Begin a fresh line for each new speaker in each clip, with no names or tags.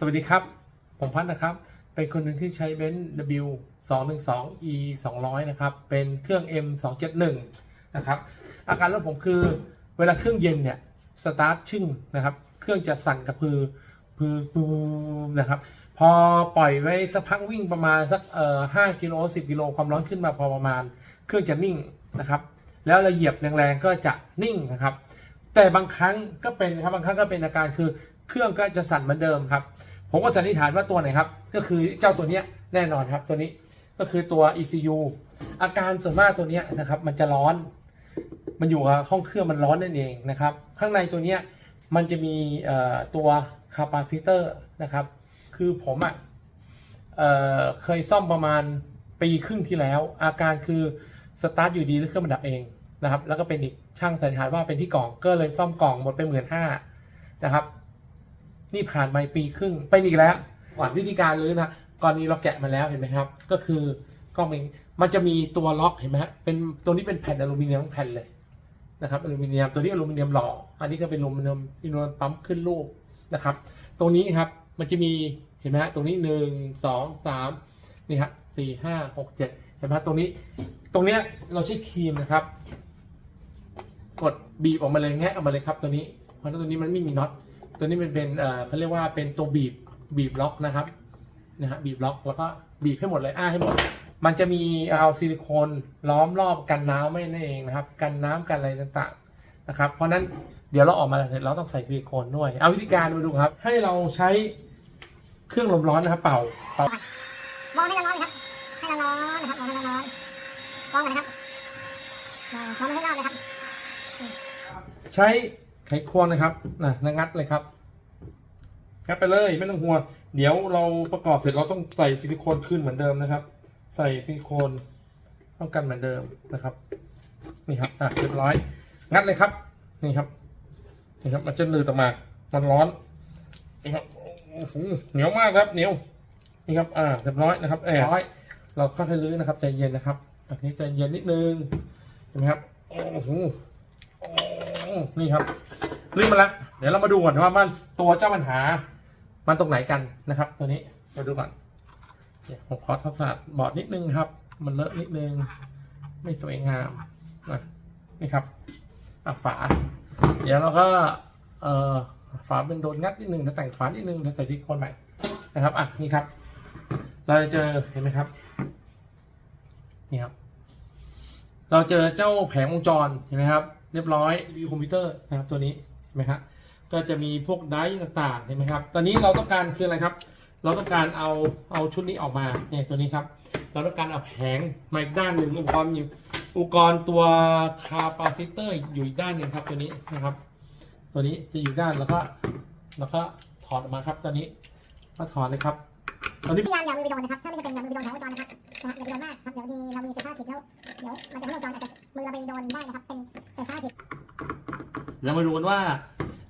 สวัสดีครับ ผมพัฒน์นะครับ เป็นคนหนึ่งที่ใช้เบนซ์ W 2 1 2 E 200นะครับ เป็นเครื่อง M 2 7 1นะครับ อาการรถผมคือเวลาเครื่องเย็นเนี่ย สตาร์ทชึ่งนะครับ เครื่องจะสั่นกระพือพือพือนะครับ พอปล่อยไว้สักพักวิ่งประมาณสักเอ่อ5กิโล10กิโลความร้อนขึ้นมาพอประมาณ เครื่องจะนิ่งนะครับ แล้วเราเหยียบแรงๆก็จะนิ่งนะครับ แต่บางครั้งก็เป็นครับบางครั้งก็เป็นอาการคือเครื่องก็จะสั่นเหมือนเดิมครับ ผมก็สันนิษฐานว่าตัวไหนครับ ก็คือเจ้าตัวเนี้ยแน่นอนครับตัวนี้ก็คือตัว ECU อาการส่วนมากตัวเนี้ยนะครับมันจะร้อน มันอยู่กับห้องเครื่องมันร้อนนั่นเองนะครับ ข้างในตัวเนี้ยมันจะมีตัวคาปาซิเตอร์นะครับ คือผมอะเอ่อเคยซ่อมประมาณปีครึ่งที่แล้ว อาการคือสตาร์ทอยู่ดีแล้วเครื่องมันดับเองนะครับ แล้วก็เป็นอีกช่างสันนิษฐานว่าเป็นที่กล่องก็เลยซ่อมกล่องหมดไปหมื่นห้านะครับ นี่ผ่านมาปีครึ่งเป็นอีกแล้ว ก่อนวิธีการรื้อนะก่อนนี้เราแกะมาแล้วเห็นไหมครับ ก็คือกล้องเองมันจะมีตัวล็อกเห็นไหมฮะเป็นตัวนี้เป็นแผ่นอลูมิเนียมแผ่นเลยนะครับอลูมิเนียมตัวนี้อลูมิเนียมหล่ออันนี้ก็เป็นอลูมิเนียมอลูมิเนียมปั๊มขึ้นรูปนะครับ ตรงนี้ครับมันจะมีเห็นไหมฮะตรงนี้หนึ่งสองสามนี่ฮะสี่ห้าหกเจ็ดเห็นไหมฮะตรงนี้ ตรงเนี้ยเราใช้ครีมนะครับ กดบีบออกมาเลยแงะออกมาเลยครับตัวนี้เพราะตัวนี้มันไม่มีน็อต ตัวนี้มันเป็นเอ่อเขาเรียกว่าเป็นตัวบีบบีบล็อกนะครับนะฮะบีบล็อกแล้วก็บีบให้หมดเลยอ้าให้หมด มันจะมีเอาซิลิโคนล้อมรอบกันน้ำไม่นั่นเองนะครับ กันน้ำกันอะไรต่างๆนะครับ เพราะฉะนั้นเดี๋ยวเราออกมาเสร็จเราต้องใส่ซิลิโคนด้วย เอาวิธีการมาดูครับ ให้เราใช้เครื่องลมร้อนนะครับ เป่าเป่า
มองให้ร้อนๆนะครับให้ร้อนๆนะครับมองให้ร้อนๆมองกันนะครับมองมองให้ร้อนนะครับ
ใช้ ไขควงนะครับนะงัดเลยครับงัดไปเลยไม่ต้องห่วงเดี๋ยวเราประกอบเสร็จเราต้องใส่ซิลิโคนขึ้นเหมือนเดิมนะครับ ใส่ซิลิโคนต้องกันเหมือนเดิมนะครับ นี่ครับอะเรียบร้อย งัดเลยครับ นี่ครับนี่ครับมันจะลืดออกมา มันร้อนนี่ครับโอ้โหเหนียวมากครับเหนียวนี่ครับอ่าเรียบร้อยนะครับเรียบร้อย เราค่อยๆลื้อนะครับใจเย็นนะครับแบบนี้ใจเย็นนิดนึงเห็นไหมครับโอ้โห นี่ครับลืมมาแล้วเดี๋ยวเรามาดูก่อนว่ามันตัวเจ้าปัญหา มันตรงไหนกันนะครับ ตัวนี้มาดูก่อนผมขอทำสะอาดบอร์ดนิดนึงครับ มันเลอะนิดนึง ไม่สวยงามนะนี่ครับอะฝา เดี๋ยวเราก็เอ่อฝาเป็นโดนงัดนิดนึงแล้วแต่งฝานิดนึงแล้วใส่ที่คนใหม่นะครับอะนี่ครับ เราจะเจอเห็นไหมครับนี่ครับ เราเจอเจ้าแผงวงจรเห็นไหมครับ เรียบร้อยรีวิวคอมพิวเตอร์นะครับตัวนี้เห็นไหมครับก็จะมีพวกไดร์ต่างๆเห็นไหมครับ ตอนนี้เราต้องการคืออะไรครับ เราต้องการเอาเอาชุดนี้ออกมาเนี่ยตัวนี้ครับ เราต้องการเอาแผงมาอีกด้านหนึ่งอุปกรณ์อยู่อุปกรณ์ตัวคาปาซิเตอร์อยู่อีกด้านหนึ่งครับตัวนี้นะครับ ตัวนี้จะอยู่ด้านแล้วก็แล้วก็ถอดออกมาครับตัวนี้ก็ถอดเลยครับ ตอนนี้
พยายามอย่ามือไปโดนนะครับ ถ้าไม่จะเป็นอย่ามือไปโดนแถววงจรนะครับนะฮะอย่าไปโดนมากครับ เดี๋ยวดีเรามีไฟฟ้าติดแล้วเดี๋ยวมันจะไม่วงจรอาจจะมือเราไปโดนได้นะครับ เป็นไฟฟ้าติด
เรามาดูกันว่า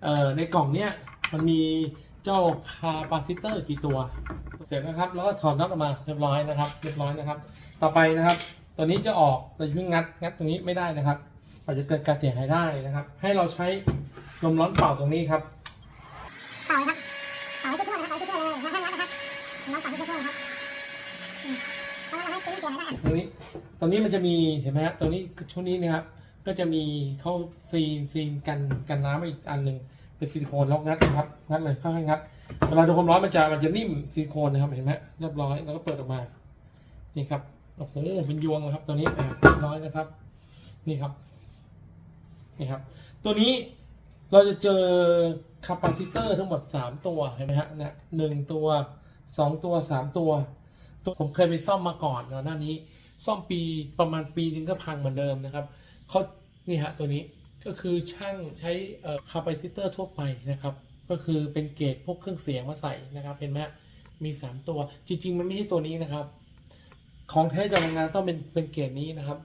เอ่อในกล่องเนี้ยมันมีเจ้าคาปาซิเตอร์กี่ตัว เสร็จนะครับ แล้วก็ถอดน็อตออกมาเรียบร้อยนะครับ เรียบร้อยนะครับ ต่อไปนะครับ ตัวนี้จะออกเราจะเพิ่งงัดงัดตรงนี้ไม่ได้นะครับ อาจจะเกิดการเสียหายได้นะครับ ให้เราใช้ลมร้อนเป่าตรงนี้ครับ
ต
รงนี้ตรงนี้มันจะมีเห็นไหมฮะตรงนี้ช่วงนี้นะครับ ก็จะมีเข้าซีนซีนกันกันน้ำอีกอันหนึ่งเป็นซิลิโคนแล้วงัดนะครับงัดเลยค่อยๆงัดเวลาโดนความร้อนมันจะมันจะนิ่มซิลิโคนนะครับเห็นไหมเรียบร้อยแล้วก็เปิดออกมา นี่ครับโอ้โหเป็นยวงเลยครับ ตัวนี้อ่าเรียบร้อยนะครับ นี่ครับนี่ครับ ตัวนี้เราจะเจอคาปาซิเตอร์ทั้งหมด 3 ตัวเห็นไหมฮะเนี่ยหนึ่งตัว 2 ตัว 3 ตัว ตัวผมเคยไปซ่อมมาก่อนแล้วหน้านี้ ซ่อมปีประมาณปีนึงก็พังเหมือนเดิมนะครับเขานี่ฮะตัวนี้ก็คือช่างใช้คาปาซิเตอร์ทั่วไปนะครับ ก็คือเป็นเกจพวกเครื่องเสียงมาใส่นะครับ เห็นไหมมี 3 ตัวจริง ๆ มันไม่ใช่ตัวนี้นะครับ ของแท้จากโรงงานต้องเป็นเป็นเกรดนี้นะครับ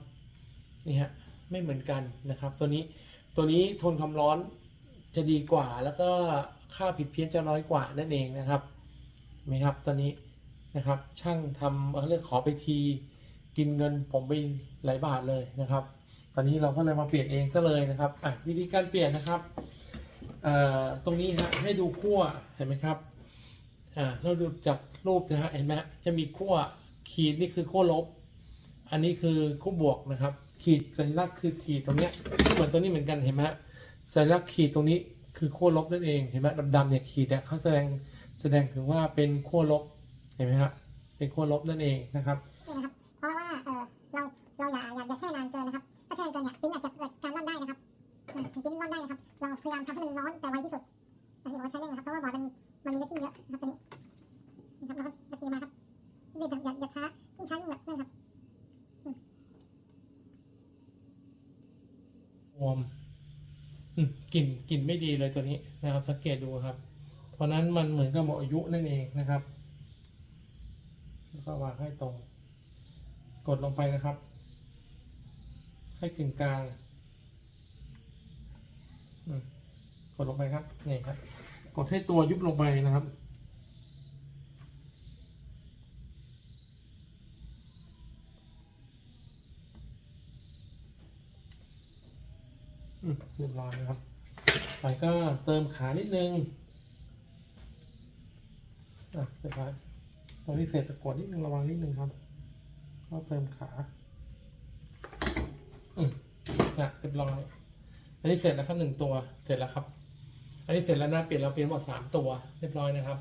นี่ฮะไม่เหมือนกันนะครับ ตัวนี้ตัวนี้ทนความร้อนจะดีกว่า แล้วก็ค่าผิดเพี้ยนจะน้อยกว่านั่นเองนะครับเห็นไหมครับตัวนี้ นะครับ ช่างทำเอ่อเรียกขอไปทีกินเงินผมไปหลายบาทเลยนะครับ ตอนนี้เราก็เลยมาเปลี่ยนเองซะเลยนะครับวิธีการเปลี่ยนนะครับตรงนี้ฮะให้ดูขั้วเห็นไหมครับเราดูจากรูปนะฮะเห็นไหมฮะจะมีขั้วขีดนี่คือขั้วลบ อันนี้คือขั้วบวกนะครับ ขีดสัญลักษณ์คือขีดตรงเนี้ยเหมือนตัวนี้เหมือนกันเห็นไหมฮะสัญลักษณ์ขีดตรงนี้คือขั้วลบนั่นเองเห็นไหมดำๆเนี่ยขีดเนี่ยเขาแสดงแสดงถึงว่าเป็นขั้วลบ เห็นไหมฮะเป็นขั้วลบนั่นเองนะครับ
นี่นะครับ เพราะว่าเออเราเราอย่าอย่าอย่าแช่นานเกินนะครับ ถ้าแช่นานเกินเนี่ยปิ้นอาจจะเกิดการร่อนได้นะครับอ่าปิ้นร่อนได้นะครับ เราพยายามทำให้มันร้อนแต่ไวที่สุดอันนี้บอกว่าใช้เร่งนะครับเพราะว่าบอร์ดมันมันมีเนื้อที่เยอะนะครับตัวนี้นะครับแล้วก็จะตีมาครับรีบอย่าอย่าอย่าช้ายิ่งช้ายิ่งแบบนั่นครับ
วอร์มอืมกลิ่นกลิ่นไม่ดีเลยตัวนี้นะครับ สังเกตดูครับ เพราะนั้นมันเหมือนกับหมดอายุนั่นเองนะครับ แล้วก็วางให้ตรง กดลงไปนะครับ ให้กึ่งกลางกดลงไปครับนี่ครับ กดให้ตัวยุบลงไปนะครับเรียบร้อยนะครับไปก็เติมขานิดนึง อะเรียบร้อยตรงนี้เศษตะกดนิดนึงระวังนิดนึงครับ ก็เติมขาอืมนะเรียบร้อยอันนี้เสร็จแล้วครับหนึ่งตัวเสร็จแล้วครับ อันนี้เสร็จแล้วนะเปลี่ยนเราเปลี่ยนหมดสามตัวเรียบร้อยนะครับ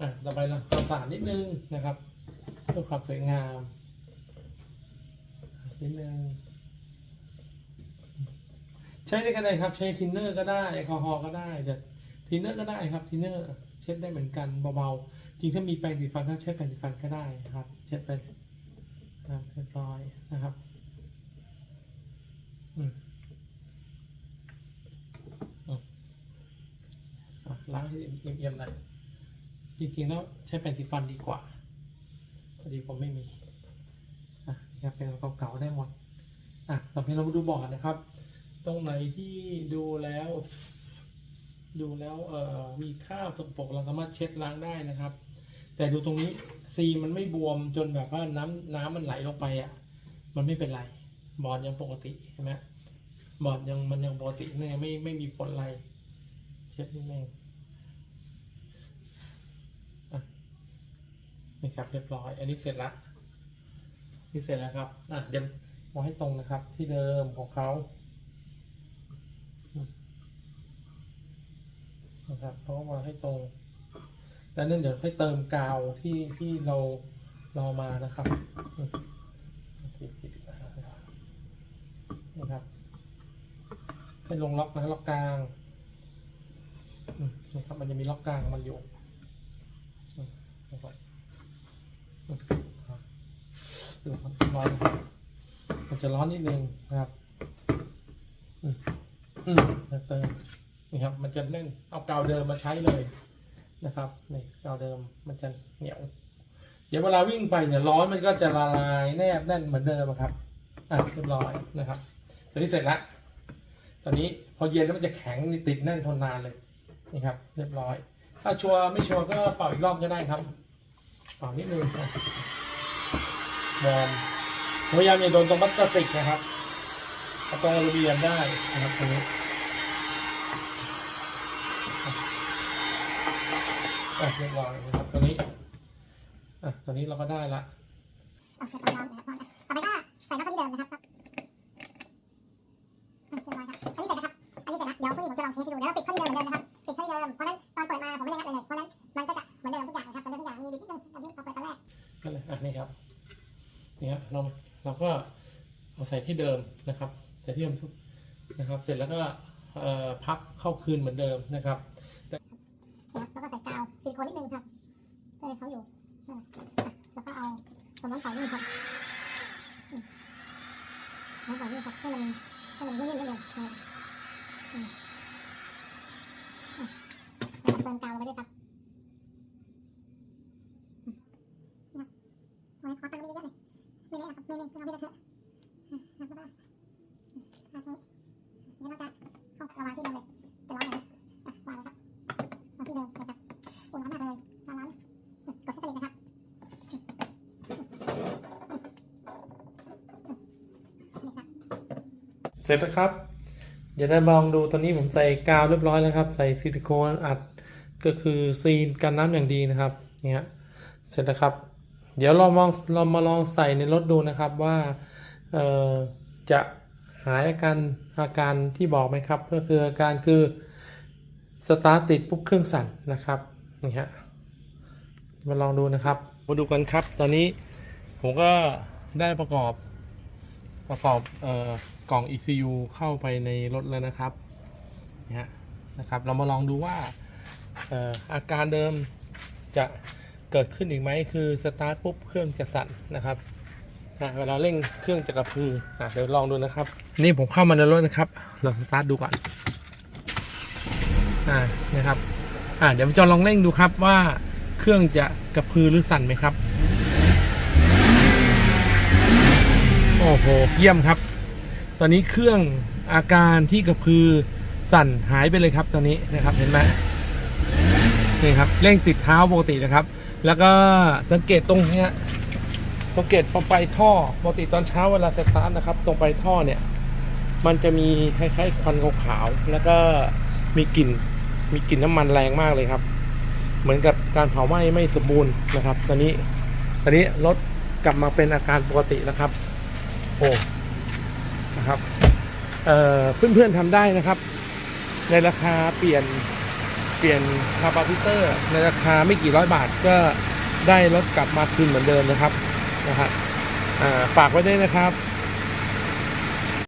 อะต่อไปเราความสะอาดนิดนึงนะครับเพื่อความสวยงามนิดนึงใช้ได้ก็ได้ครับ ใช้ทินเนอร์ก็ได้แอลกอฮอล์ก็ได้แต่ทินเนอร์ก็ได้ครับทินเนอร์เช็ดได้เหมือนกันเบาๆจริงถ้ามีแปรงสีฟันก็ใช้แปรงสีฟันก็ได้ครับ เช็ดไปรับ เรียบร้อยนะครับอืมอะล้างให้เอี่ยมๆหน่อยจริงๆแล้วใช้แปรงสีฟันดีกว่า พอดีผมไม่มีอะครับเป็นเก่าๆได้หมดอะต่อไปเรามาดูบอร์ดนะครับ ตรงไหนที่ดูแล้ว ดูแล้วเอ่อมีคราบสกปรกเราสามารถเช็ดล้างได้นะครับ แต่ดูตรงนี้ ซีมันไม่บวมจนแบบว่าน้ำน้ำมันไหลลงไปอะ มันไม่เป็นไร บอร์ดยังปกติใช่ไหมบอร์ดยังมันยังปกติเนี่ยไม่ไม่มีผลอะไร เช็ดนิดนึงอะนี่ครับเรียบร้อย อันนี้เสร็จละนี่เสร็จแล้วครับ อะเดี๋ยวมองให้ตรงนะครับ ที่เดิมของเขานะครับเพราะว่าให้ตรง แล้วนั่นเดี๋ยวค่อยเติมกาวที่ที่เราเรามานะครับนะครับ ให้ลงล็อกนะล็อกกลางนะครับมันจะมีล็อกกลางมันอยู่มนะครับร้อนมันจะร้อนนิดนึงนะครับอืมอืมเติมนี่ครับ มันจะแน่นเอากาวเดิมมาใช้เลย นะครับนี่เกาเดิมมันจะเหนียว เดี๋ยวเวลาวิ่งไปเนี่ยร้อนมันก็จะละลายแนบแน่นเหมือนเดิมครับอะเรียบร้อยนะครับตอนนี้เสร็จล้วตอนนี้พอเย็นแล้วมันจะแข็งติดแน่นทนนานเลยนี่ครับ เรียบร้อย ถ้าชัวร์ไม่ชัวร์ก็เป่าอีกรอบก็ได้ครับเป่านิดนึงนะวอร์มพยายามอย่าโดนตรงพลาสติกนะครับเอาตรงอลูมิเนียมได้นะครับตรงนี้ อะเรียบร้อยนะครับตัวนี้อะตัวนี้เราก็ได้ละ
โอเคความร้อนนะครับต่อไปก็ใส่น็อตเข้าที่เดิมนะครับอะเรียบร้อยครับอันนี้เสร็จแล้วครับ อันนี้เสร็จแล้ว เดี๋ยวพรุ่งนี้ผมจะลองเทสให้ดูแล้วปิดเข้าที่เดิมเหมือนเดิมนะครับ ปิดเข้าที่เดิม เพราะฉะนั้นตอนเปิดมาผมไม่ได้งัดอะไรเลยเพราะฉะนั้นมันก็จะเหมือนเดิมทุกอย่างนะครับเหมือนเดิมทุกอย่าง มีบิดนิดนึงอันนี้พอเปิดตอนแรก
นั่นแหละอะนี่ครับนี่ฮะเราเราก็เอาใส่ที่เดิมนะครับ ใส่ที่เดิมทุกนะครับ เสร็จแล้วก็เอ่อพับเข้าคืนเหมือนเดิมนะครับ
นะแล้วก็ใส่กาวซิลิโคนนิดนึงครับเพื่อให้เขาอยู่แล้วก็เอาส่วนน้ำเปล่านี่ครับน้ำเปล่านี่ครับให้มันให้มันนิ่มๆนิดนึงนะเติมกาวลงไปด้วยครับอืมนะครับเอาไว้ขอตังค์เยอะๆหน่อยไม่เละหรอกครับไม่เละเอาไปเถอะอะแล้วก็อะทีนี้เดี๋ยวเราจะเข้าระวางที่เดิมเลยจะร้อนหน่อยนะอะวางเลยครับ มาที่เดิมนะครับอุ่นร้อนมากเลยร้อนร้อนกดให้สนิทนะครับนี่ครับ
เสร็จแล้วครับเดี๋ยวได้ลองดูตอนนี้ผมใส่กาวเรียบร้อยแล้วครับ ใส่ซิลิโคนอัดก็คือซีนกันน้ำอย่างดีนะครับเนี่ยเสร็จแล้วครับ เดี๋ยวเราลองเรามาลองใส่ในรถดูนะครับว่าเอ่อจะหายอาการอาการที่บอกไหมครับ ก็คืออาการคือสตาร์ทติดปุ๊บเครื่องสั่นนะครับนี่ฮะมาลองดูนะครับ มาดูกันครับ ตอนนี้ผมก็ได้ประกอบประกอบเอ่อ กล่อง ECU เข้าไปในรถแล้วนะครับเนี่ฮะนะครับ เรามาลองดูว่าอาการเดิมจะเกิดขึ้นอีกไหมคือสตาร์ทปุ๊บเครื่องจะสั่นนะครับเวลาเร่งเครื่องจะกระพืออะเดี๋ยวลองดูนะครับ นี่ผมเข้ามาในรถนะครับ เราสตาร์ทดูก่อนอ่านะครับอ่าเดี๋ยวจะลองเร่งดูครับว่าเครื่องจะกระพือหรือสั่นไหมครับ โอ้โห เยี่ยมครับ ตอนนี้เครื่องอาการที่กระพือสั่นหายไปเลยครับตอนนี้นะครับเห็นไหมนี่ครับเร่งติดเท้าปกตินะครับ แล้วก็สังเกตตรงเนี้ยสังเกตตรงปลายท่อปกติตอนเช้าเวลาสตาร์ทนะครับ ตรงปลายท่อเนี่ย มันจะมีคล้ายๆควันขาวๆแล้วก็มีกลิ่นมีกลิ่นน้ำมันแรงมากเลยครับ เหมือนกับการเผาไหม้ไม่สมบูรณ์นะครับ ตอนนี้ ตอนนี้รถกลับมาเป็นอาการปกติแล้วครับ โอ้ นะครับเเพื่อนๆทำได้นะครับ ในราคาเปลี่ยนเปลี่ยนคาร์บาพิเตอร์ ในราคาไม่กี่ร้อยบาทก็ได้รถกลับมาคืนเหมือนเดิมนะครับนะฮะฝากไว้ด้วยนะครับ